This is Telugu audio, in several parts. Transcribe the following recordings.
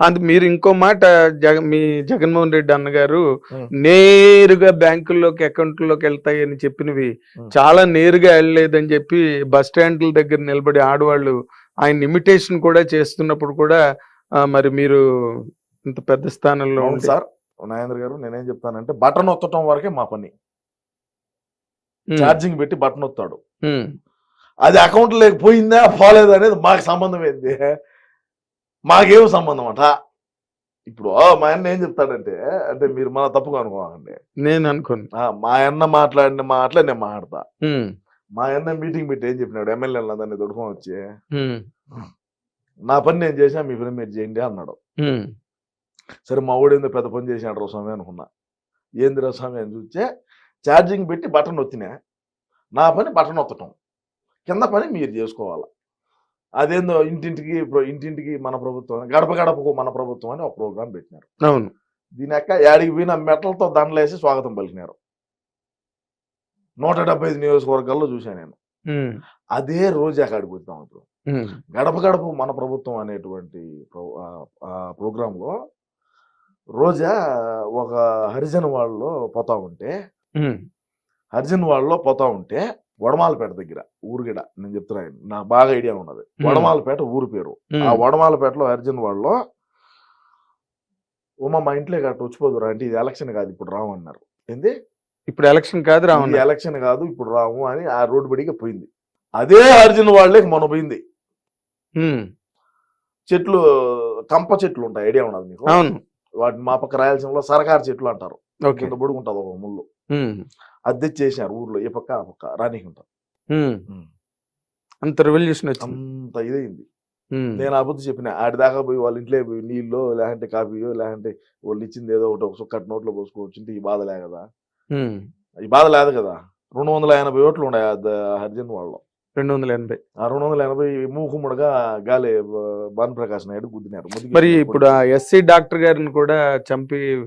అందు మీరు ఇంకో మాట జగ మీ జగన్మోహన్ రెడ్డి అన్నగారు. నేరుగా బ్యాంకుల్లోకి అకౌంట్లోకి వెళ్తాయని చెప్పినవి ఉం. చాలా నేరుగా వెళ్ళలేదని చెప్పి బస్ స్టాండ్ల దగ్గర నిలబడి ఆడవాళ్ళు ఆయన ఇమిటేషన్ కూడా చేస్తున్నప్పుడు కూడా మరి మీరు ఇంత పెద్ద స్థానంలో ఉండి సార్ నాగేంద్ర గారు నేనేం చెప్తానంటే బటన్ ఒత్తటం వరకే మా పని. ఛార్జింగ్ పెట్టి బటన్ ఒత్తాడు. అది అకౌంట్ లేకపోయిందా పోలేదా అనేది మాకు సంబంధం ఏంది మాకేం సంబంధం అంట? ఇప్పుడు మా అన్న ఏం చెప్తాడంటే అంటే మీరు మన తప్పుగా అనుకోకండి నేను అనుకోను. మా అన్న మాట్లాడిన మాటలే నేను మాట్లాడతా. మా అన్న మీటింగ్ పెట్టి ఏం చెప్పినాడు? ఎమ్మెల్యేలు అందరినీ దొడుకొని వచ్చి. నా పని నేను చేసా మీ పని మీరు చేయండి అన్నాడు. సరే మా వాడు ఏందో పెద్ద పని చేసినాడు రా స్వామి అనుకున్నా. ఏంది రా స్వామి అని చూస్తే ఛార్జింగ్ పెట్టి బటన్ ఒత్తినా నా పని బటన్ ఒత్తటం కింద పని మీరు చేసుకోవాలి. అదేందో ఇంటింటికి ఇంటింటికి మన ప్రభుత్వం గడప గడపకు మన ప్రభుత్వం అని ఒక ప్రోగ్రాం పెట్టినారు అవును దీని యొక్క యాడికి పోయిన మెటలతో దండలేసి స్వాగతం పలికినారు నూట డెబ్బై ఐదు నియోజకవర్గాల్లో చూశాను నేను. అదే రోజు అక్కడికి పోతాం ఇప్పుడు. గడప గడప మన ప్రభుత్వం అనేటువంటి ప్రోగ్రాంలో రోజా ఒక హరిజన్ వాళ్ళలో పోతా ఉంటే. హరిజన్ వాళ్ళలో పోతా ఉంటే వడమాలపేట దగ్గర ఊరుగిడ నేను చెప్తున్నాను నాకు బాగా ఐడియా ఉన్నది. వడమాలపేట ఊరు పేరు. ఆ వడమాలపేటలో హరిజన్ వాళ్ళలో ఉమా మా ఇంట్లో గట్ట వచ్చిపోదురా అంటే ఇది ఎలక్షన్ కాదు ఇప్పుడు రాము అన్నారు. ఏంది? ఇప్పుడు ఎలక్షన్ కాదు రావణ ఎలక్షన్ కాదు ఇప్పుడు రాము అని ఆ రోడ్డు బడిగా పోయింది. అదే హరిజన్ వాళ్ళకి మొన్న పోయింది. చెట్లు కంప చెట్లు ఉంటాయి ఐడియా ఉన్నది మీకు అవును. వాటిని మా పక్క రాయలసీమలో సరకారు చెట్లు అంటారు. కింద పొడుగుంటుంది ఒక ముళ్ళు. ఉం. అది తెచ్చేసారు ఊర్లో ఈ పక్క ఆ పక్క ఉం. అంత రెవల్యూషన్ అంత ఇదైంది. నేను ఆ బుద్ధి చెప్పిన ఆడి దాకా పోయి వాళ్ళ ఇంట్లో పోయి నీళ్ళు లేదంటే కాఫీయో లేదంటే వాళ్ళు ఇచ్చింది ఏదో ఒకటి ఒక సుక్కటి నోట్లో పోసుకోవచ్చు ఈ బాధ లే కదా. ఈ బాధ లేదు కదా? రెండు వందల ఎనభై ఓట్లు ఉన్నాయి హరిజన్ వాళ్ళు రెండు వందల ఎనభై. ఆ రెండు వందల ఎనభై మూకుముడుగా గాలి బ- భాను ప్రకాష్ నాయుడు గుద్దినారు. మరి ఇప్పుడు ఎస్సీ డాక్టర్ గారిని కూడా చంపి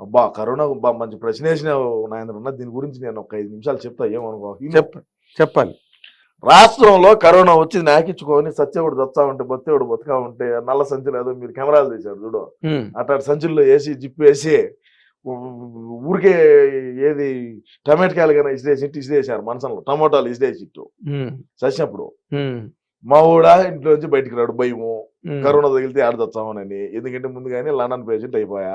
అబ్బా కరోనా బా మంచి ప్రశ్న వేసినావు నాయన దీని గురించి నేను ఒక ఐదు నిమిషాలు చెప్తా ఏమనుకో చెప్ప చెప్పాలి రాష్ట్రంలో కరోనా వచ్చి నాకిచ్చుకొని సత్యవుడు దత్తా ఉంటే బొత్తేవుడు బతుకా ఉంటే నల్ల సంచులు ఏదో మీరు కెమెరాలు తీశారు చూడు ఉం. అట్లా సంచుల్లో వేసి జిప్పు వేసి ఊరికే ఏది టమాటకాయలు కానీ ఇసిరేసి ఇసిరేసారు మనసంలో టమోటాలు ఇసిరేసి ఇట్టు. చచ్చినప్పుడు. మా ఊడా ఇంట్లో నుంచి బయటికి రాడు భయము. కరోనా తగిలితే ఆడ తెచ్చామనని ఎందుకంటే ముందుగానే లండన్ పేషెంట్ అయిపోయా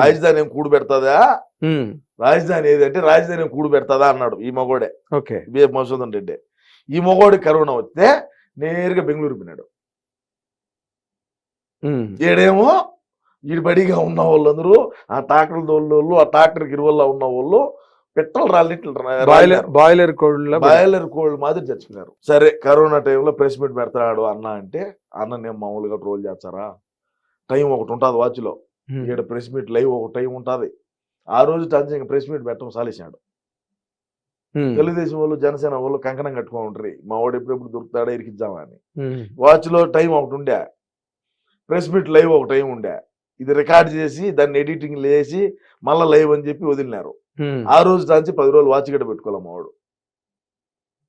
రాజధాని ఏం కూడు పెడతాదా. రాజధాని ఏదంటే రాజధాని ఏం కూడు పెడతాదా అన్నాడు ఈ మగోడే. ఓకే. బి మధుసూదన్ రెడ్డి. ఈ మగోడి కరోనా వస్తే నేరుగా బెంగళూరు పోయినాడు. ఉం. ఈడేమో ఈడు బడిగా ఉన్న వాళ్ళందరూ ఆ ట్రాక్టర్ దోళ్ళు ఆ ట్రాక్టర్ గిరువల్లో ఉన్న వాళ్ళు పెట్రోల్ రాలిట్లు బాయిలర్ బాయిలర్ కోళ్ళ బాయిలర్ కోల్డ్ మాదిరి చచ్చిపోయినారు. సరే కరోనా టైంలో ప్రెస్ మీట్ పెడతాడు అన్న అంటే అన్న నేను మామూలుగా ట్రోల్ చేస్తారా? టైం ఒకటి ఉంటుంది వాచ్లో. ఇక్కడ ప్రెస్ మీట్ లైవ్ ఒక టైం ఉంటుంది. ఆ రోజు టంచి ప్రెస్ మీట్ పెట్టడం సాలేసాడు. తెలుగుదేశం వాళ్ళు జనసేన వాళ్ళు కంకణం కట్టుకొని ఉంటారు మా వాడు ఎప్పుడెప్పుడు దొరుకుతాడా ఇరికిద్దామా అని. వాచ్లో టైం ఒకటి ఉండే. ప్రెస్ మీట్ లైవ్ ఒక టైం ఉండే. ఇది రికార్డ్ చేసి దాన్ని ఎడిటింగ్ లేసి మళ్ళీ లైవ్ అని చెప్పి వదిలినారు. ఆ రోజు దాంచి పది రోజులు వాచ్ గడ్డ పెట్టుకోవాలి మా వాడు.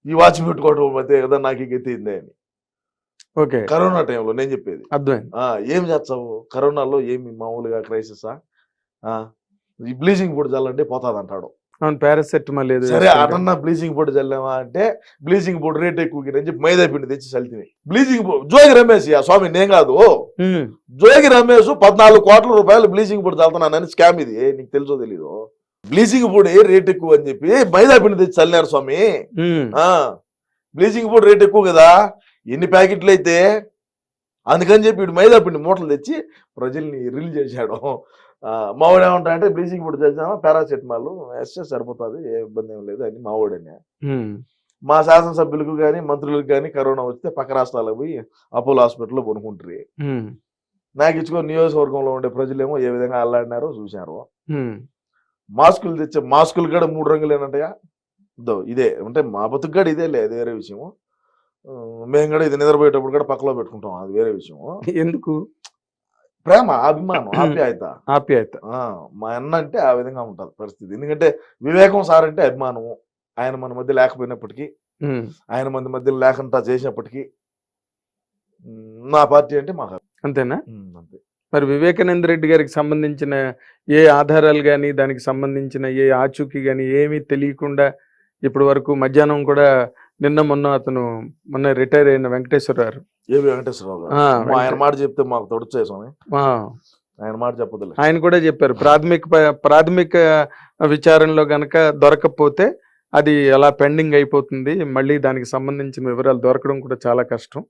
ఈ వాచ్ పెట్టుకోవడం మధ్య కదా నాకు ఎత్తిందే అని. ఓకే. కరోనా టైంలో నేను చెప్పేది. అర్థమైంది. ఏం చేస్తావు? కరోనాలో ఏమి మామూలుగా క్రైసిసా బ్లీచింగ్ పొడి చల్లంటే పోతాది అంటాడు పారాసెటమాల్ ఏదో సరే. అటన్నా బ్లీచింగ్ పొడి చల్లామా అంటే బ్లీచింగ్ పొడి రేట్ ఎక్కువ అని చెప్పి మైదా పిండి తెచ్చి చల్లితే బ్లీచింగ్ పొడి జోగి రమేష్ ఆ స్వామి నేను కాదు. జోగి రమేష్ పద్నాలుగు కోట్ల రూపాయలు బ్లీచింగ్ పొడి చల్లుతున్నానని స్కామ్ ఇది. నీకు తెలుసో తెలీదు? బ్లీచింగ్ పొడి రేట్ ఎక్కువ అని చెప్పి మైదా పిండి తెచ్చి చల్లినారు స్వామి. బ్లీచింగ్ పౌడర్ రేట్ ఎక్కువ కదా? ఎన్ని ప్యాకెట్లు అయితే అందుకని చెప్పి వీడు మైదా పిండి మూటలు తెచ్చి ప్రజల్ని రిలీజ్ చేశాడు. మావాడు ఏమంటా అంటే బ్లీచింగ్ పౌడర్ చేద్దామా? పారాసెటమాల్. వేస్తే సరిపోతుంది ఏ ఇబ్బంది ఏం లేదు అని మావాడని మా శాసనసభ్యులకు కానీ మంత్రులకు కానీ కరోనా వస్తే పక్క రాష్ట్రాలకు పోయి అపోలో హాస్పిటల్లో కొనుక్కుంటారు నాకు ఇచ్చుకో నియోజకవర్గంలో ఉండే ప్రజలేమో ఏ విధంగా అల్లాడినారో చూశారు. మాస్కులు తెచ్చే మాస్కులు కూడా మూడు రంగులేనంటయా? ఇదో ఇదే అంటే మా బతుకు కూడా ఇదే లేదు వేరే విషయము. మేము కూడా ఇది నిద్రపోయేటప్పుడు కూడా పక్కలో పెట్టుకుంటాం. అది వేరే విషయము ఎందుకు? ప్రేమ అభిమానం ఆప్యాయత. ఆప్యాయత. మా అన్న అంటే ఆ విధంగా ఉంటుంది పరిస్థితి. ఎందుకంటే వివేకం సార్ అంటే అభిమానము. ఆయన మన మధ్య లేకపోయినప్పటికీ ఆయన మన మధ్య లేకుండా చేసినప్పటికీ నా పార్టీ అంటే మాకు అంతేనా? అంతే. మరి వివేకానంద రెడ్డి గారికి సంబంధించిన ఏ ఆధారాలు కానీ దానికి సంబంధించిన ఏ ఆచూకీ కానీ ఏమీ తెలియకుండా ఇప్పటి వరకు మధ్యాహ్నం కూడా నిన్న మొన్న అతను మొన్న రిటైర్ అయిన వెంకటేశ్వరరావు ఏవి వెంకటేశ్వరరావు గారు? ఆయన మాట చెప్తే మాకు తొడుచే స్వామి. ఆయన మాట చెప్పదులే ఆయన కూడా చెప్పారు ప్రాథమిక ప్రాథమిక విచారణలో గనక దొరకకపోతే అది అలా పెండింగ్ అయిపోతుంది మళ్ళీ దానికి సంబంధించిన వివరాలు దొరకడం కూడా చాలా కష్టం.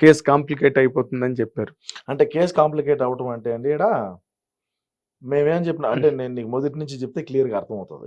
కేసు కాంప్లికేట్ అయిపోతుందని చెప్పారు. అంటే కేసు కాంప్లికేట్ అవటం అంటే అండి ఇక్కడ మేమేం చెప్పిన అంటే నేను నీకు మొదటి నుంచి చెప్తే క్లియర్గా అర్థమవుతుంది.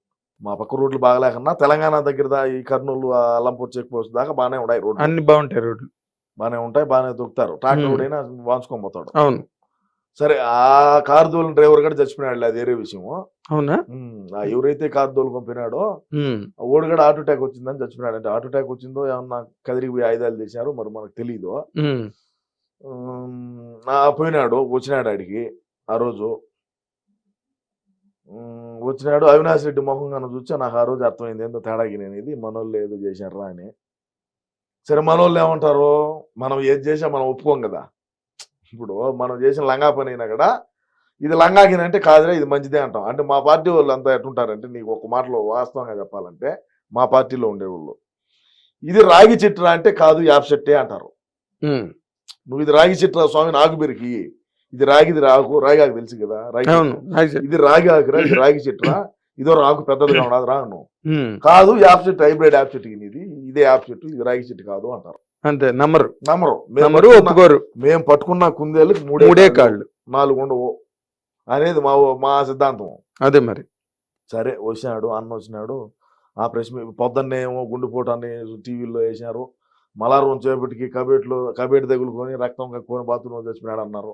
మా పక్క రోడ్లు బాగలేకన్నా తెలంగాణ దగ్గర దా ఈ కర్నూలు అల్లంపూర్ చెక్ పోస్ట్ దాకా బాగానే ఉన్నాయి రోడ్లు. అన్ని బాగుంటాయి రోడ్లు. బాగానే ఉంటాయి బాగానే దొక్కుతారు ట్రాక్టర్. ఓడైనా వాంచుకొని పోతాడు. అవును. సరే ఆ కారు దోలిన డ్రైవర్ కూడా చచ్చిపోయినాడు అది వేరే విషయము. అవునా? ఎవరైతే కారు ఉమ్, ఆ ఓడి కూడా హార్ట్ అటాక్ వచ్చిందని చచ్చిపోయినాడు అంటే హార్ట్ అటాక్ వచ్చిందో ఏమన్నా కదిరికి పోయి ఆయుధాలు తీశారు మరి మనకు తెలియదు నా పోయినాడు వచ్చినాడు ఆడికి ఆ రోజు. వచ్చినాడు అవినాష్ రెడ్డి మొహం కన్నా చూస్తే నాకు ఆ రోజు అర్థమైంది ఏందో తేడాకి నేను ఇది మనోళ్ళు ఏదో చేశారా అని. సరే మనోళ్ళు ఏమంటారు? మనం ఏది చేసా మనం ఒప్పుకోం కదా. ఇప్పుడు మనం చేసిన లంగా పని అయినా కూడా ఇది లంగాకిన అంటే కాదురా ఇది మంచిదే అంటాం. అంటే మా పార్టీ వాళ్ళు అంతా ఎట్టుంటారంటే నీకు ఒక మాటలో వాస్తవంగా చెప్పాలంటే మా పార్టీలో ఉండేవాళ్ళు ఇది రాగి చెట్టురా అంటే కాదు యాప్ చెట్టే అంటారు. నువ్వు ఇది రాగి చెట్టు స్వామి నాకు పెరికి ఇది రాగిది రాకు రాగి ఆకు తెలుసు కదా రాగి చెట్టు. ఇది రాగి ఆకురా ఇది రాగి చెట్టురా ఇదో రాకు పెద్దదిగా ఉండదు రా నువ్వు కాదు యాప్ చెట్టు హైబ్రిడ్ యాప్ చెట్టు ఇది ఇదే యాప్ చెట్టు ఇది రాగి చెట్టు కాదు అంటారు. అంతే నమ్మరు. నమ్మరు. మేము నమ్మరు ఒప్పుకోరు. మేము పట్టుకున్న కుందేళ్ళకి మూడే మూడే కాళ్ళు, నాలుగు ఉండవు. అనేది మా మా సిద్ధాంతం. అదే మరి. సరే వచ్చినాడు అన్న వచ్చినాడు ఆ ప్రెస్ మీ- పొద్దున్నే ఏమో గుండెపోటాన్ని టీవీలో వేసినారు. మలారం చేపటికి కబేట్లో కబేట్ తగులుకొని రక్తం కక్కుని బాత్రూంలో చచ్చిపోయాడు అన్నారు.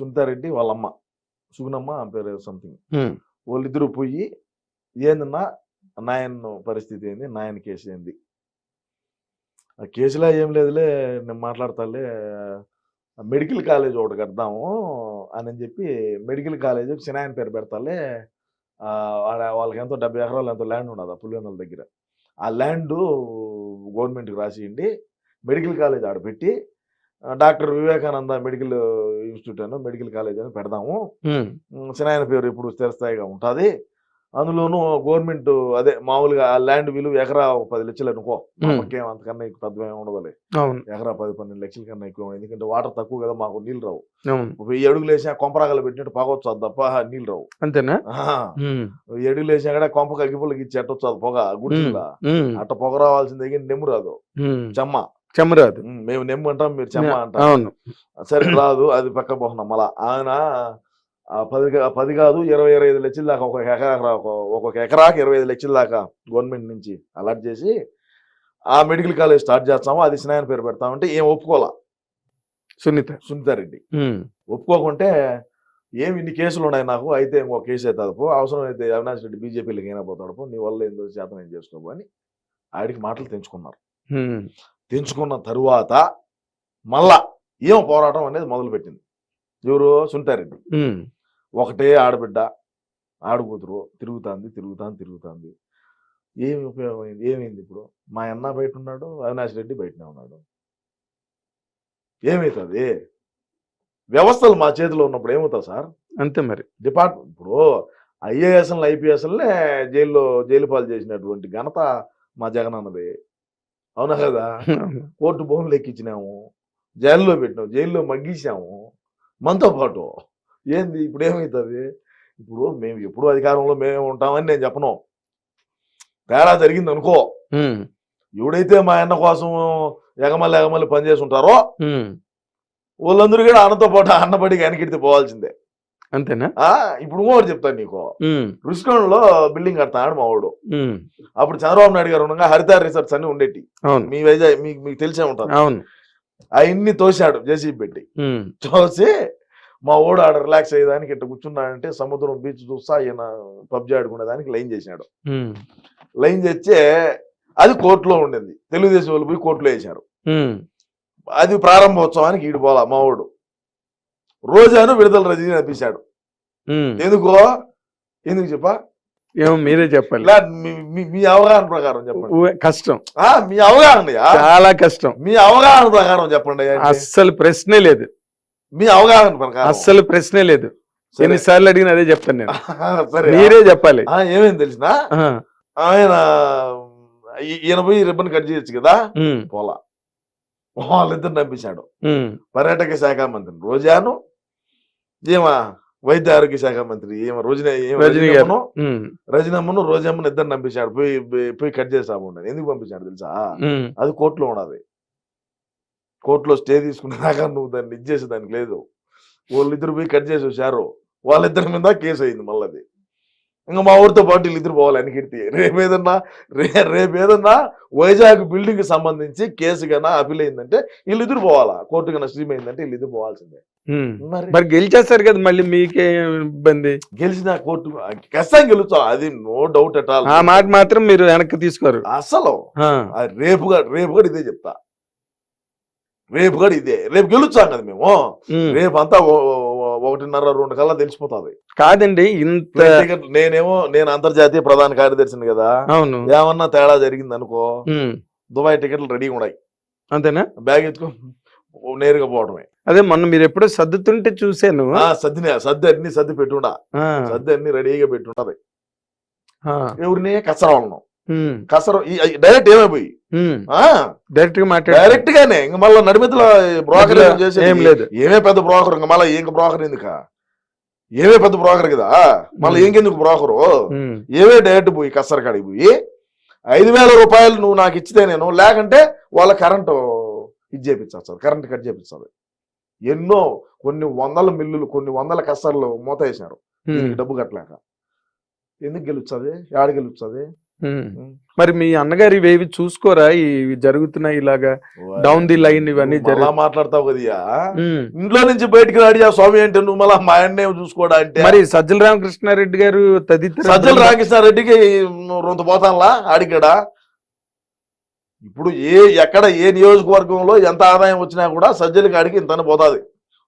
సునీతారెడ్డి వాళ్ళమ్మ. సుగుణమ్మ ఆ పేరు సంథింగ్ వాళ్ళిద్దరూ పోయి ఏందన్నా నాయన పరిస్థితి ఏంది? నాయన కేసు ఏంది? ఆ కేసులో ఏం లేదులే నేను మాట్లాడతాలే మెడికల్ కాలేజ్ ఒకటి కడదాము అని చెప్పి మెడికల్ కాలేజ్ సినాయన పేరు పెడతాలే వాళ్ళకి ఎంతో డెబ్బై ఎకరాలు ఎంతో ల్యాండ్ ఉన్నది ఆ పులివెందుల దగ్గర. ఆ ల్యాండ్ గవర్నమెంట్కి రాసియండి మెడికల్ కాలేజ్ ఆడ పెట్టి డాక్టర్ వివేకానంద మెడికల్ ఇన్స్టిట్యూట్ అని మెడికల్ కాలేజ్ అని పెడదాము. సినాయన పేరు ఇప్పుడు స్థిరస్థాయిగా ఉంటుంది. అందులోనూ గవర్నమెంట్ అదే మామూలుగా ఆ ల్యాండ్ విలువ ఎకరా ఒక పది లక్షలు అనుకో. మనకేం అంతకన్నా ఎక్కువ పెద్ద ఉండదులే ఎకరా పది పన్నెండు లక్షల కన్నా ఎక్కువ. ఎందుకంటే వాటర్ తక్కువ కదా మాకు నీళ్ళు రావు. వెయ్యి అడుగులు వేసినా కొంపరాగలు పెట్టినట్టు పగవచ్చు అది తప్ప నీళ్ళు రావు. అంతేనా? వెయ్యి అడుగులు వేసినా కూడా కొంపకి అగ్గిపుల్లకి ఇచ్చి ఎట్టొచ్చు అది పొగ గుడిలా ఉమ్, అట్ట పొగ రావాల్సిందే నెమ్ము రాదు. చెమ్మ. చెమరాదు. మేము నెమ్ము అంటాం మీరు చెమ్మ అంటాం. అవును. సరే రాదు అది పక్క పోతున్నాం. మళ్ళా ఆయన పది పది కాదు ఇరవై ఇరవై ఐదు లక్షల దాకా ఒక ఎకరా ఒక- ఒక్కొక్క ఎకరాకి ఇరవై ఐదు లక్షల దాకా గవర్నమెంట్ నుంచి అలాట్ చేసి ఆ మెడికల్ కాలేజ్ స్టార్ట్ చేస్తాము. అది స్నాయన పేరు పెడతామంటే ఏం ఒప్పుకోవాలా సునీత. సునీతారెడ్డి ఒప్పుకోకుంటే ఏమి ఇన్ని కేసులు ఉన్నాయి నాకు? అయితే ఇంకో కేసు అవుతుంది పో అవసరం అయితే అవినాష్ రెడ్డి బీజేపీలోకి అయినా పోతాడు. నీ వల్ల ఏందో చేతనం ఏం చేసుకోబో అని ఆడికి మాటలు తెంచుకున్నారు. తెంచుకున్న తరువాత మళ్ళా ఏం పోరాటం అనేది మొదలుపెట్టింది. ఎవరు? సునీతారెడ్డి ఉమ్, ఒకటే ఆడబిడ్డ ఆడకూతురు తిరుగుతాంది తిరుగుతాంది తిరుగుతాంది. ఏమి ఉపయోగమైంది? ఏమైంది ఇప్పుడు? మా అన్న బయట ఉన్నాడు అవినాష్ రెడ్డి బయటనే ఉన్నాడు. ఏమవుతుంది వ్యవస్థలు మా చేతిలో ఉన్నప్పుడు ఏమవుతుంది సార్? అంతే మరి. డిపార్ట్మెంట్ ఇప్పుడు ఐఏఎస్ఎల్ ఐపీఎస్ఎల్నే జైల్లో జైలు పాలు చేసినటువంటి ఘనత మా జగన్ అన్నది అవునా కదా. కోర్టు భూములు ఎక్కించినాము జైల్లో పెట్టినాము జైల్లో మగ్గించాము మనతో పాటు ఏంది ఇప్పుడు ఏమవుతుంది ఇప్పుడు మేము ఎప్పుడు అధికారంలో మేమే ఉంటామని నేను చెప్పను. తేడా జరిగింది అనుకో ఎవడైతే మా అన్న కోసం ఎగమల్లి ఎగమల్లి పనిచేసి ఉంటారో వాళ్ళందరూ కూడా అన్నతో పాటు అన్నబడికి వెనకెడితే పోవాల్సిందే అంతేనా? ఆ ఇప్పుడు ఇంకోటి చెప్తాను నీకు. ఉమ్, రుషికొండలో బిల్డింగ్ కడతాడు మా వాడు. అప్పుడు చంద్రబాబు నాయుడు గారు ఉండగా హరిత రిసార్ట్స్ అన్ని ఉండేటి. అవును. మీ వైజాగ్ మీకు మీకు తెలిసే ఉంటారు అవును. అవన్నీ తోశాడు జేసీబీ పెట్టి. చూసి మా ఓడు ఆడ రిలాక్స్ అయ్యేదానికి ఇట్లా కూర్చున్నాడంటే సముద్రం బీచ్ చూస్తా ఈయన పబ్జి ఆడుకునేదానికి లైన్ ఉమ్, లైన్ చేస్తే అది కోర్టులో ఉండింది. తెలుగుదేశం వాళ్ళు పోయి కోర్టులో వేశారు. ఉమ్, అది ప్రారంభోత్సవానికి ఈడు పోలా మా ఓడు రోజాను విడుదల రజనీ అనిపించాడు. ఎందుకో? ఎందుకు చెప్పా? ఏమో మీరే చెప్పాలి మీ- అవగాహన ప్రకారం చెప్పండి. కష్టం. ఆ, మీ అవగాహనయా చాలా కష్టం. మీ అవగాహన ప్రకారం చెప్పండి. అస్సలు ప్రశ్నే లేదు. మీ అవగాహన ప్రకారం. అస్సలు ప్రశ్నే లేదు. సరే. ఎన్నిసార్లు అడిగిన అదే చెప్తాను నేను. సరే. మీరే చెప్పాలి. ఆ, ఏమైంది తెలిసిన? ఆయన ఈయన పోయి రిబ్బన్ కట్ చేయొచ్చు కదా? పోలా. వాళ్ళిద్దరు ఉమ్, పర్యాటక శాఖ మంత్రి రోజాను ఏమా వైద్య ఆరోగ్య శాఖ మంత్రి ఏమ రోజున ఏమ రజనీ గారు. రజనమ్మను రోజమ్మను ఇద్దరు పంపించాడు పోయి పోయి- కట్ చేసాము ఎందుకు పంపించాడు తెలుసా? అది కోర్టులో ఉన్నది. కోర్టులో స్టే తీసుకునే దాకా నువ్వు దాన్ని ఇచ్చేసి దానికి లేదు. వాళ్ళిద్దరు పోయి కట్ చేసి వచ్చారు. వాళ్ళిద్దరి మీద కేసు అయింది మళ్ళీ ఇంకా మా ఊరితో పాటు వీళ్ళిద్దరు పోవాలి అనికిడితే రేపు ఏదన్నా రే రేపు ఏదన్నా వైజాగ్ బిల్డింగ్కి సంబంధించి కేసు కన్నా అప్పీల్ అయిందంటే వీళ్ళిద్దరు పోవాలా? కోర్టు కన్నా స్ట్రీమ్ అయిందంటే వీళ్ళిద్దరు పోవాల్సిందే. ఉమ్. మరి మరి గెలిచేస్తారు కదా మళ్ళీ మీకే ఇబ్బంది. గెలిచిన కోర్టు ఖచ్చితంగా గెలుస్తాం. అది నో డౌట్ అట్ ఆల్ ఆ మాట మాత్రం మీరు వెనక్కి తీసుకోరు. అసలు? రేపుగా రేపు కూడా ఇదే చెప్తా. రేపు కూడా ఇదే. రేపు గెలుచాం కదా మేము. రేపు అంతా ఒకటిన్నర రెండు కల్లా తెలిసిపోతుంది. కాదండి ఇంత నేనేమో నేను అంతర్జాతీయ ప్రధాన కార్యదర్శిని కదా. అవును. ఏమన్నా తేడా జరిగింది అనుకో దుబాయ్ టికెట్లు రెడీగా ఉన్నాయి. అంతేనా? బ్యాగ్ ఎత్తుకో నేరుగా పోవడమే అదే మొన్న మీరు ఎప్పుడో సర్దుతుంటే చూశాను. ఆ సర్దిని సర్ది అన్ని సర్ది పెట్టుండా. సర్ది అన్ని రెడీగా పెట్టుంటది ఆ, ఎవరిని వాళ్ళను ఉమ్, కసరు డైరెక్ట్ ఏమైపోయి? డైరెక్ట్గా డైరెక్ట్ గానే. ఇంక మళ్ళీ నడిమితలో బ్రోకర్ లేదు. ఏమే పెద్ద బ్రోకర్ ఇంక మళ్ళీ ఇంక బ్రోకర్ ఎందుక? ఏమే పెద్ద బ్రోకర్ కదా? మళ్ళీ ఇంకెందుకు బ్రోకరు ఏమే డైరెక్ట్ పోయి కసరు కాడికి పోయి? ఐదు వేల రూపాయలు నువ్వు నాకు ఇచ్చితే నేను లేకంటే వాళ్ళ కరెంటు ఇది చేపించాలి కరెంట్ కట్ చేపించాలి ఎన్నో కొన్ని వందల మిల్లులు కొన్ని వందల కసర్లు మూత వేశారు డబ్బు కట్టలేక. ఎందుకు గెలుస్తుంది? యాడ గెలుస్తుంది? మరి మీ అన్నగారు ఇవేవి చూసుకోరా? ఇవి జరుగుతున్నాయి ఇలాగా డౌన్ ది లైన్ ఇవన్నీ జరుగు మాట్లాడతావు కదయ్యా ఉమ్. ఇంట్లో నుంచి బయటికి రాడియా స్వామి అంటే నువ్వు మళ్ళా మా ఆయన్నే చూసుకోడా అంటే? మరి సజ్జల రామకృష్ణారెడ్డి గారు తదితర సజ్జల రామకృష్ణారెడ్డికి రొంత పోతానులా ఆడికాడా ఇప్పుడు ఏ ఎక్కడ ఏ నియోజకవర్గంలో ఎంత ఆదాయం వచ్చినా కూడా సజ్జల కాడికి ఇంతని పోతాది.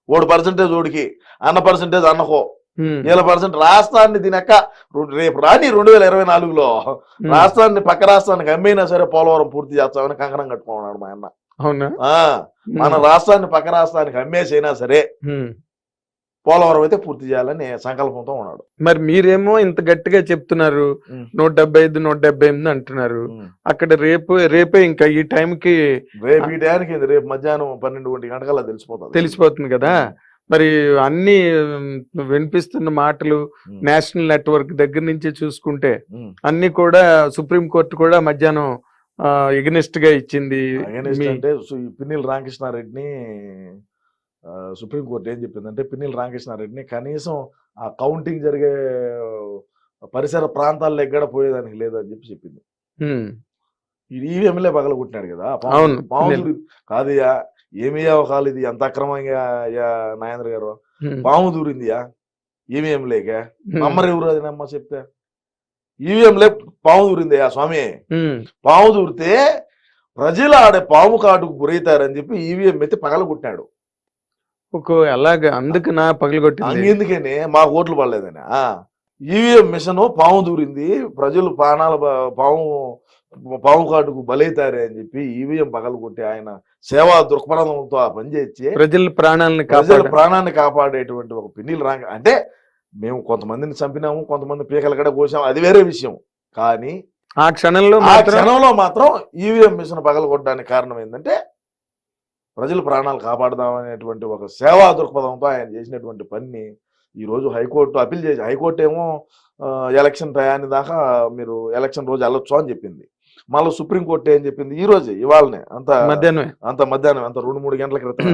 ఓడి పర్సెంటేజ్ ఓడికి అన్న పర్సెంటేజ్ అన్నకో. పర్సెంట్ రాష్ట్రాన్ని దీనక్క రేపు రాని రెండు వేల ఇరవై నాలుగులో. రాష్ట్రాన్ని పక్క రాష్ట్రానికి అమ్మైనా సరే పోలవరం పూర్తి చేస్తామని కంకణం కట్టుకున్నాడు మా అన్న. అవునా? మన రాష్ట్రాన్ని పక్క రాష్ట్రానికి అమ్మేసైనా సరే. పోలవరం అయితే పూర్తి చేయాలని సంకల్పంతో ఉన్నాడు. మరి మీరేమో ఇంత గట్టిగా చెప్తున్నారు. నూట డెబ్బై ఐదు నూట డెబ్బై ఎనిమిది అంటున్నారు. అక్కడ రేపు రేపే ఇంకా ఈ టైంకి రేపు ఈ ఇది రేపు మధ్యాహ్నం పన్నెండు ఒంటి గంటకల్లా తెలిసిపోతుంది. తెలిసిపోతుంది కదా? మరి అన్ని వినిపిస్తున్న మాటలు. నేషనల్ నెట్వర్క్ దగ్గర నుంచి చూసుకుంటే. అన్ని కూడా సుప్రీం కోర్టు కూడా మధ్యాహ్నం ఎగనెస్ట్గా ఇచ్చింది అంటే పిన్నిల రామకృష్ణారెడ్డిని సుప్రీంకోర్టు ఏం చెప్పిందంటే పిన్నిల రామకృష్ణారెడ్డిని కనీసం ఆ కౌంటింగ్ జరిగే పరిసర ప్రాంతాల్లో ఎక్కడ పోయేదానికి లేదని చెప్పి చెప్పింది ఈవీఎంలే పగల కొట్టినాడు కదా పాము- అవును, ఏమి అవకాలు ఇది? అంత అక్రమంగా యా నాగేంద్ర గారు? పాము దూరిందియా? ఈవీఎం లేక? నమ్మరు ఎవరు అది నమ్మ చెప్తే? ఈవీఎం లే పాము దూరిందయ్యా స్వామి? ఉమ్, పాము దూరితే ప్రజలు ఆడే పాము కాటుకు గురవుతారని చెప్పి ఈవీఎం ఎత్తి పగల కొట్టినాడు ఒక అలాగా అందుకు నా పగలగొట్టింది? అందుకనే మా ఓట్లు పడలేదని? ఈవీఎం మిషన్ పాము దూరింది ప్రజలు ప్రాణాల పాము పాము కాటుకు బలైతారే అని చెప్పి ఈవీఎం పగలు కొట్టి ఆయన సేవా దృక్పథంతో ఆ పని చేసి ప్రజల ప్రాణాలను ప్రజల ప్రాణాన్ని కాపాడేటువంటి ఒక పిన్నిలు రాంగ. అంటే మేము కొంతమందిని చంపినాము కొంతమంది పీకలు కూడా కోసాము అది వేరే విషయం. కానీ ఆ క్షణంలో ఆ క్షణంలో మాత్రం ఈవీఎం మిషన్ పగల కొట్టడానికి కారణం ఏంటంటే ప్రజల ప్రాణాలు కాపాడదామనేటువంటి ఒక సేవా దృక్పథంతో ఆయన చేసినటువంటి పనిని ఈ రోజు హైకోర్టు అప్పీల్ చేసి హైకోర్టు ఏమో ఎలక్షన్ టయాన్ని దాకా మీరు ఎలక్షన్ రోజు వెళ్ళొచ్చు అని చెప్పింది. మళ్ళీ సుప్రీంకోర్టు ఏం చెప్పింది? ఈ రోజు ఇవాళనే. అంత మధ్యాహ్నమే. అంత మధ్యాహ్నం అంత రెండు మూడు గంటల క్రితం.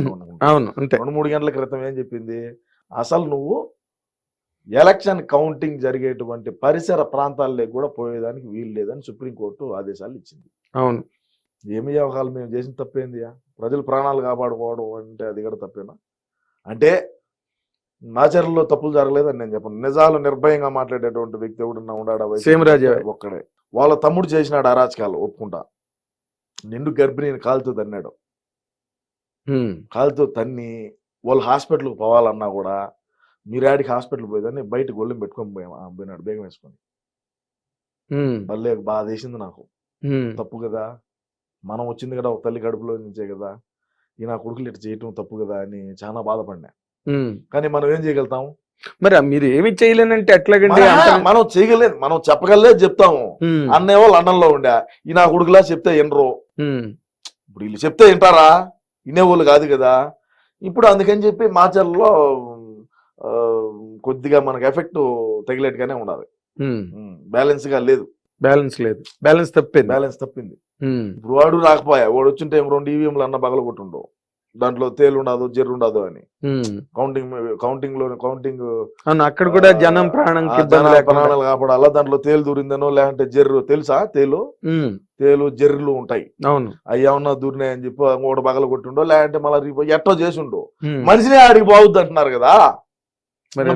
అవును రెండు మూడు గంటల క్రితం ఏం చెప్పింది? అసలు నువ్వు ఎలక్షన్ కౌంటింగ్ జరిగేటువంటి పరిసర ప్రాంతాల్లోకి కూడా పోయేదానికి వీలు లేదని సుప్రీంకోర్టు ఆదేశాలు ఇచ్చింది. అవును. ఏమి అవకాశాలు మేము చేసిన తప్పేందియా ప్రజలు ప్రాణాలు కాపాడుకోవడం అంటే అది కూడా తప్పేనా? అంటే నాచర్లో తప్పులు జరగలేదని నేను చెప్పను. నిజాలు నిర్భయంగా మాట్లాడేటువంటి వ్యక్తి ఎవడన్నా ఉన్నాడా సీమరాజే. ఒక్కడే. వాళ్ళ తమ్ముడు చేసినాడు అరాచకాలు ఒప్పుకుంటా. నిండు గర్భిణిని కాలుతో తన్నాడు. కాలుతో తన్ని వాళ్ళు హాస్పిటల్కి పోవాలన్నా కూడా మీరాడికి హాస్పిటల్ పోయేదాన్ని బయట గొల్లెం పెట్టుకొని పోయినాడు బేగం వేసుకొని. భలే బాధ వేసింది నాకు. తప్పు కదా. మనం వచ్చింది కదా ఒక తల్లి కడుపులో నుంచే కదా. ఈ నా కొడుకులు ఇట్లా చేయటం తప్పు కదా అని చాలా బాధపడినా. కానీ మనం ఏం చేయగలుగుతాం? మరి మీరు ఏమి చేయలేనంటే ఎట్లాగండి? మన- చేయగలేదు మనం చెప్పగలేదు చెప్తాము. అన్నేవో లండన్లో ఉండే ఈ నా కొడుకులా చెప్తే ఎనరు ఉమ్, ఇప్పుడు వీళ్ళు చెప్తే వింటారా? వినేవాళ్ళు కాదు కదా. ఇప్పుడు అందుకని చెప్పి మాచర్లో కొద్దిగా మనకు ఎఫెక్ట్ తగిలేట్టుగానే ఉండాలి. బ్యాలెన్స్గా లేదు. బ్యాలెన్స్ లేదు. బ్యాలెన్స్ తప్పింది. బ్యాలెన్స్ తప్పింది. ఇప్పుడు వాడు రాకపోయా? వాడు వచ్చింటే ఏం రెండు ఈవీఎంలు అన్న బగల కొట్టుండవు దాంట్లో తేలు ఉండదు జెర్రు ఉండదు అని. కౌంటింగ్ కౌంటింగ్లో కౌంటింగ్ అక్కడ కూడా జనం లేకుండా. ప్రాణాలు కాపాడాలా. దాంట్లో తేలు దూరిందనో లేదంటే జెర్రు తెలుసా తేలు? తేలు జెర్రులు ఉంటాయి. అవును. అవి ఏమన్నా దూరినాయని చెప్పి ఇంకోటి బగల కొట్టిండో లేదంటే మళ్ళీ రేపు ఎట్టో చేసిండో. మనిషినే ఆడికి బాగుద్ది అంటున్నారు కదా.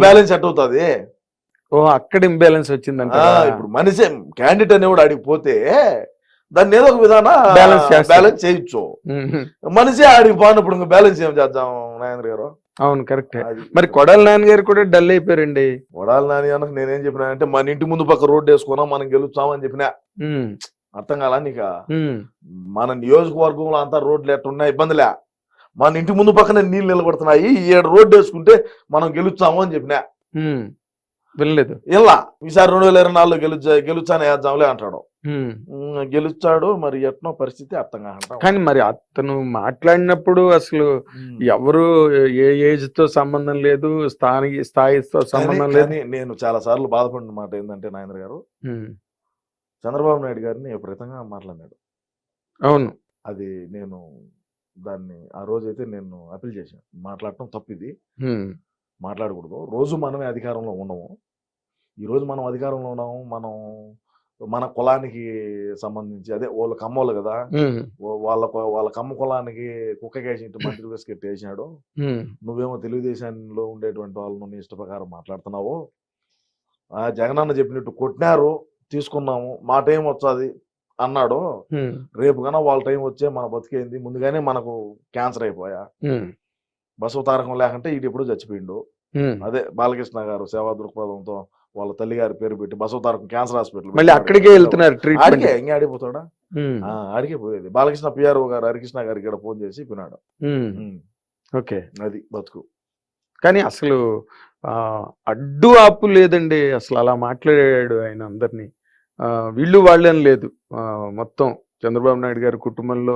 బ్యాలెన్స్ ఎట్ అవుతుంది ఓ అక్కడ ఇంబ్యాలెన్స్ వచ్చిందంట ఇప్పుడు మనిషి క్యాండిడేట్ అనేవాడు ఆడికి పోతే దాన్ని ఏదో ఒక విధాన చేస్తారు. బ్యాలెన్స్ చేయొచ్చు. మనిషి ఆడికి పోయినప్పుడు ఇంకా బ్యాలెన్స్ ఏం చేద్దాం నాగేంద్ర గారు? అవును కరెక్ట్. మరి కొడాల నాన్నగారు కూడా డల్ అయిపోయారండి. వడాలి నాని అనకు నేనేం చెప్పినా అంటే మన ఇంటి ముందు పక్క రోడ్డు వేసుకున్నాం మనం గెలుస్తామని చెప్పినా. అర్థం కాలా నీకు? మన నియోజకవర్గంలో అంతా రోడ్లు ఎట్టున్నా ఇబ్బందిలే. మన ఇంటి ముందు పక్కనే నీళ్ళు నిలబడుతున్నాయి ఈ ఏడు రోడ్డు వేసుకుంటే మనం గెలుస్తాము అని చెప్పినా వినలేదు. ఇలా. ఈసారి రెండు వేల ఇరవై నాలుగులో గెలుచా గెలుచానే వేద్దాంలే అంటాడు. గెలుస్తాడు మరి ఎట్నో పరిస్థితి అర్థం కాకుండా కానీ మరి అతను మాట్లాడినప్పుడు అసలు ఎవరు ఏ ఏజ్తో సంబంధం లేదు స్థాయి స్థాయితో సంబంధం లేదు. నేను చాలా సార్లు బాధపడిన మాట ఏంటంటే నాయన గారు చంద్రబాబు నాయుడు గారిని విపరీతంగా మాట్లాడినాడు అవును. అది నేను దాన్ని ఆ రోజైతే నేను అప్పీల్ చేశాను. మాట్లాడటం తప్పిది. మాట్లాడకూడదు. రోజు మనమే అధికారంలో ఉండము ఈ రోజు మనం అధికారంలో ఉన్నాము మనం మన కులానికి సంబంధించి అదే వాళ్ళ కమ్మోళ్ళు కదా. వాళ్ళ వాళ్ళ కమ్మ కులానికి కుక్కకేసి ఇంటి మంత్రి బిస్కెట్ వేసినాడు. నువ్వేమో తెలుగుదేశంలో ఉండేటువంటి వాళ్ళను నీ ఇష్ట ప్రకారం మాట్లాడుతున్నావు. ఆ జగనన్న చెప్పినట్టు కొట్టినారు తీసుకున్నాము మా టైం వచ్చాది అన్నాడు. రేపు కన్నా వాళ్ళ టైం వచ్చే మన బతికేంది ముందుగానే మనకు క్యాన్సర్ అయిపోయా. బసవ తారకం లేకుంటే ఇటు ఎప్పుడు చచ్చిపోయిండు. అదే బాలకృష్ణ గారు సేవా దృక్పథంతో వాళ్ళ తల్లి గారి పేరు పెట్టి బసవ తారకం క్యాన్సర్ హాస్పిటల్ మళ్ళీ అక్కడికే వెళ్తున్నారు ట్రీట్మెంట్ ఇంకా ఆడిపోతాడా ఆ, ఆడికే పోయేది. బాలకృష్ణ పిఆర్ఓ గారు హరికృష్ణ గారికి ఇక్కడ ఫోన్ చేసి పినాడు ఓకే. అది బతుకు. కానీ అసలు అడ్డు ఆపు లేదండి. అసలు అలా మాట్లాడాడు ఆయన అందరినీ. వీళ్ళు వాళ్ళని లేదు. మొత్తం చంద్రబాబు నాయుడు గారి కుటుంబంలో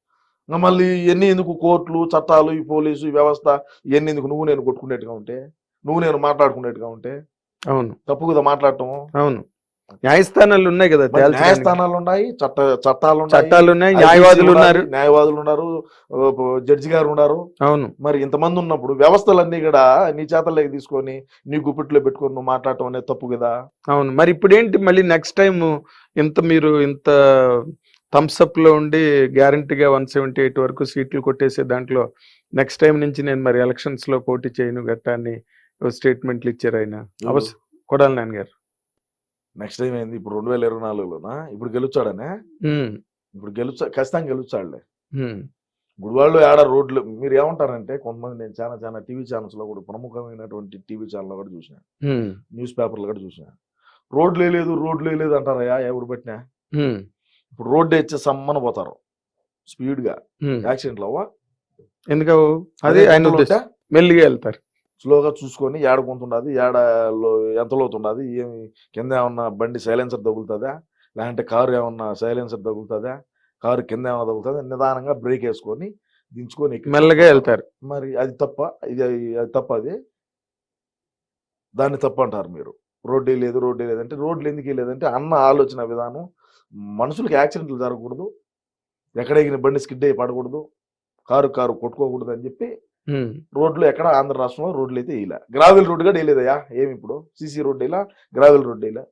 మళ్ళీ ఎన్ని ఎందుకు కోర్టులు చట్టాలు ఈ పోలీసు ఈ వ్యవస్థ ఇవన్నీ ఎందుకు నువ్వు నేను కొట్టుకునేట్టుగా ఉంటే? నువ్వు నేను మాట్లాడుకునేట్టుగా ఉంటే? అవును. తప్పు కదా మాట్లాడటం? అవును. న్యాయస్థానాలు ఉన్నాయి కదా. న్యాయస్థానాలు ఉన్నాయి చట్ట చట్టాలు చట్టాలు ఉన్నాయి న్యాయవాదులు ఉన్నారు. న్యాయవాదులు ఉన్నారు జడ్జి గారు ఉన్నారు. అవును. మరి ఇంతమంది ఉన్నప్పుడు వ్యవస్థలన్నీ కూడా నీ చేతల్లోకి తీసుకొని నీ గుప్పిట్లో పెట్టుకొని నువ్వు మాట్లాడటం అనేది తప్పు కదా? అవును. మరి ఇప్పుడు ఏంటి మళ్ళీ నెక్స్ట్ టైం ఇంత మీరు ఇంత థమ్స్అప్లో ఉండి గ్యారంటీగా వన్ సెవెంటీ ఎయిట్ వరకు సీట్లు కొట్టేసే దాంట్లో నెక్స్ట్ టైం నుంచి నేను మరి ఎలక్షన్స్లో పోటీ చేయను గట్టా అని స్టేట్మెంట్లు ఇచ్చారు ఆయన. అవస కొడాలి నాన్న గారు నెక్స్ట్ టైం ఏంది? ఇప్పుడు రెండు వేల ఇరవై నాలుగులోనా? ఇప్పుడు గెలుచాడనే? ఇప్పుడు గెలుచా ఖచ్చితంగా గెలుచాడులే. ఉమ్, ఇప్పుడు వాళ్ళు ఆడ రోడ్లు మీరు ఏమంటారంటే కొంతమంది నేను చాలా చాలా టీవీ ఛానల్స్లో కూడా ప్రముఖమైనటువంటి టీవీ ఛానల్ కూడా చూసిన. న్యూస్ పేపర్లు కూడా చూసిన. రోడ్లు లేదు రోడ్లు లేదు అంటారయ్యా ఎవడు పెట్టినా? ఇప్పుడు రోడ్డు ఇచ్చే సమ్మన పోతారు. స్పీడ్గా. యాక్సిడెంట్లు అవ్వా? ఎందుకు అదే ఆయన మెల్లిగా వెళ్తారు. స్లోగా చూసుకొని ఏడ కొంతుండదు ఏడ లో- ఎంత లోతుండదు ఏమి కింద ఏమన్నా బండి సైలెన్సర్ తగులుతుందా? లేదంటే కారు ఏమన్నా సైలెన్సర్ తగులుతుందా? కారు కింద ఏమన్నా తగులుతుందా? నిదానంగా బ్రేక్ వేసుకొని దించుకొని మెల్లగా వెళ్తారు. మరి అది తప్ప ఇది అది తప్ప అది దాన్ని తప్పు అంటారు మీరు. రోడ్డు లేదు రోడ్డు లేదంటే రోడ్లు ఎందుకు లేదంటే అన్న ఆలోచన విధానం మనుషులకు యాక్సిడెంట్లు జరగకూడదు. ఎక్కడ ఎగిన బండి స్కిడ్ అయ్యి పడకూడదు. కారు కారు కొట్టుకోకూడదు అని చెప్పి రోడ్లు ఎక్కడ ఆంధ్ర రాష్ట్రంలో రోడ్లు అయితే వేయలే. గ్రావెల్ రోడ్డు కూడా వేయలేదయ్యా. ఏమి ఇప్పుడు? సీసీ రోడ్డు ఇలా గ్రావెల్ రోడ్డు ఇలా